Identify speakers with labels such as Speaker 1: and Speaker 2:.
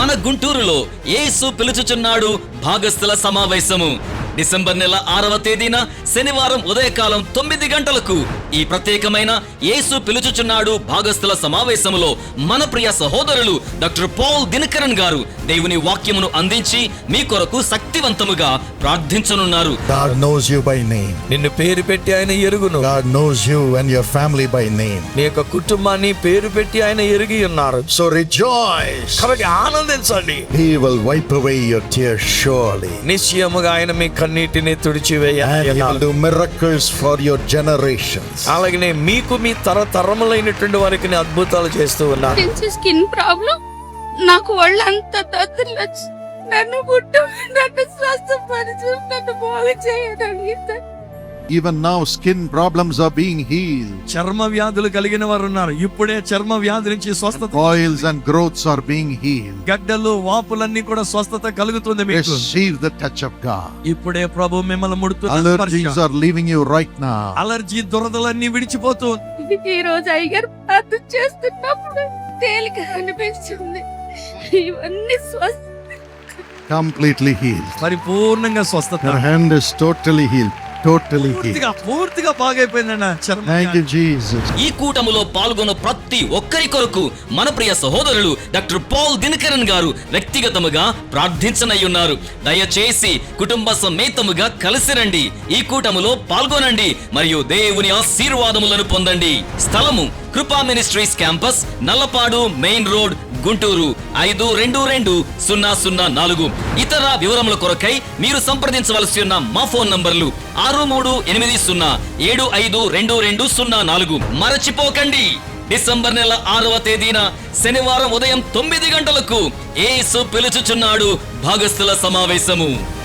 Speaker 1: మన గుంటూరులో ఏసు పిలుచుచున్నాడు భాగస్థుల సమావేశము. డిసెంబర్ నెల ఆరవ తేదీన శనివారం ఉదయకాలం తొమ్మిది గంటలకు ఈ ప్రత్యేకమైన యేసు పిలుచుచున్నాడు భాగస్థుల సమావేశములో మన ప్రియ సహోదరులు డాక్టర్ పాల్ దినకరన్ గారు దేవుని వాక్యమును అందించి మీ కొరకు శక్తివంతముగా ప్రార్థించనున్నారు
Speaker 2: God knows you by name.
Speaker 3: నిన్ను పేరు పెట్టి ఆయన ఎరుగును
Speaker 2: God knows you and your family by name.
Speaker 3: నీ యొక్క కుటుంబాన్ని పేరు పెట్టి ఆయన ఎరిగి ఉన్నారు
Speaker 2: So rejoice.
Speaker 3: కాబట్టి ఆనందించండి
Speaker 2: He will wipe away your tears surely.
Speaker 3: నిశ్చయముగా ఆయన మీ కన్నీటిని తుడిచివేయ
Speaker 2: And he will do miracles for your generations.
Speaker 3: అలాగనే మీకు మీ తరతరములైనటువంటి వారికి అద్భుతాలు చేస్తూ ఉన్నారు.
Speaker 4: నుంచి స్కిన్ ప్రాబ్లం నాకు తత్తులొచ్చు నన్ను పుట్టు నన్ను స్వస్థపరచు నన్ను బాగు చేయడానికి
Speaker 5: even now skin problems are being heal
Speaker 3: చర్మ వ్యాధులు కలిగిన వారు ఉన్నారు. ఇప్పుడే చర్మ వ్యాధి నుంచి స్వస్థత
Speaker 5: oils and growths are being heal
Speaker 3: గడ్డలు వాపులన్నీ కూడా స్వస్థత కలుగుతుంది మీకు.
Speaker 5: Receive the touch of God
Speaker 3: ఇప్పుడే ప్రభు మిమ్మల్ని
Speaker 5: ముడుతు
Speaker 3: allergies
Speaker 5: are leaving you right now
Speaker 3: allergy దురదలన్నీ విడిచిపోతుంది
Speaker 4: ఈ రోజు అయ్యగారు అది చేస్తున్నప్పుడు తేలిక అనిపిస్తుంది ఇవన్నీ స్వస్థ
Speaker 5: కంప్లీట్లీ హీల్
Speaker 3: పరిపూర్ణంగా స్వస్థత.
Speaker 5: హ్యాండ్ ఇస్ టోటలీ హీల్
Speaker 3: పూర్తిగా బాగైపోయిందన్న.
Speaker 1: ఈ కూటములో పాల్గొన్న ప్రతి ఒక్కరి కొరకు మన ప్రియ సహోదరులు డాక్టర్ పాల్ దినకరన్ గారు వ్యక్తిగతముగా ప్రార్థించనయ్యున్నారు. దయచేసి కుటుంబ సమేతముగా కలిసి రండి. ఈ కూటములో పాల్గొనండి మరియు దేవుని ఆశీర్వాదములను పొందండి. స్థలము Krupa ministries campus Nallapadu main road Guntur ఐదు రెండు రెండు సున్నా సున్నా నాలుగు. ఇతర వివరముల కొరకై మీరు సంప్రదించవలసి ఉన్న మా ఫోన్ నంబర్లు ఆరు మూడు ఎనిమిది సున్నా ఏడు ఐదు రెండు రెండు సున్నా నాలుగు. మరచిపోకండి. డిసెంబర్ నెల ఆరవ తేదీన శనివారం ఉదయం తొమ్మిది గంటలకు ఏసు పిలుచుచున్నాడు భాగస్థుల సమావేశము.